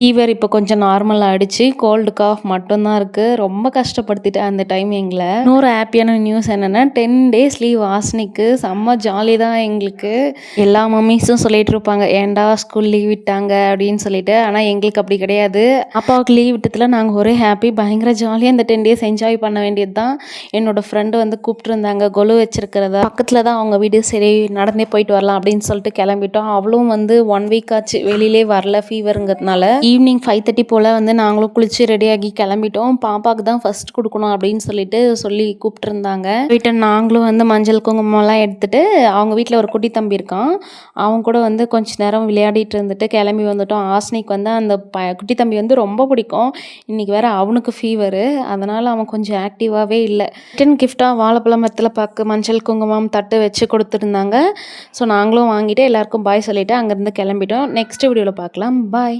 Fever இப்போ கொஞ்சம் normal ஆகிடுச்சு கோல்டு காஃப் மட்டும்தான் இருக்குது ரொம்ப கஷ்டப்படுத்திட்டேன் அந்த டைம் எங்களை. இன்னொரு ஹாப்பியான நியூஸ் என்னென்னா டென் டேஸ் லீவ் வாசனிக்கு செம்ம ஜாலி தான் எங்களுக்கு. எல்லா மம்மிஸும் சொல்லிட்டு இருப்பாங்க ஏன்டா ஸ்கூல் லீவ் விட்டாங்க? அப்படின்னு சொல்லிட்டு. ஆனால் எங்களுக்கு அப்படி கிடையாது. அப்பாவுக்கு லீவ் விட்டதில் நாங்கள் ஒரே ஹாப்பி பயங்கர ஜாலியாக இந்த டென் டேஸ் என்ஜாய் பண்ண வேண்டியது தான் என்னோட ஃப்ரெண்டு வந்து கூப்பிட்டுருந்தாங்க கொலு வச்சிருக்கிறதா. பக்கத்தில் தான் அவங்க வீடு சரி நடந்தே போயிட்டு வரலாம் அப்படின்னு சொல்லிட்டு கிளம்பிட்டோம். அவளும் வந்து ஒன் வீக் ஆச்சு வெளியிலே வரல ஃபீவருங்கிறதுனால ஈவினிங் ஃபைவ் தேர்ட்டி போல் வந்து நாங்களும் குளித்து ரெடியாகி கிளம்பிட்டோம். பாப்பாவுக்கு தான் ஃபஸ்ட் கொடுக்கணும் அப்படின்னு சொல்லிட்டு சொல்லி கூப்பிட்டுருந்தாங்க. வீட்டை நாங்களும் வந்து மஞ்சள் குங்குமம்லாம் எடுத்துகிட்டு அவங்க வீட்டில் ஒரு குட்டி தம்பி இருக்கான். அவங்க கூட வந்து கொஞ்ச நேரம் விளையாடிட்டு இருந்துட்டு கிளம்பி வந்துட்டோம். ஆஸ்னிக்கு வந்து அந்த ப குட்டி தம்பி வந்து ரொம்ப பிடிக்கும். இன்றைக்கி வேறு அவனுக்கு ஃபீவரு அதனால் அவன் கொஞ்சம் ஆக்டிவாகவே இல்லை. ரிட்டன் கிஃப்டாக வாழைப்பழம் மரத்தில் பாக்கு மஞ்சள் குங்குமம் தட்டு வச்சு கொடுத்துருந்தாங்க. ஸோ நாங்களும் வாங்கிட்டு எல்லாருக்கும் பாய் சொல்லிவிட்டு அங்கேருந்து கிளம்பிட்டோம். நெக்ஸ்ட் வீடியோவில் பார்க்கலாம் பாய்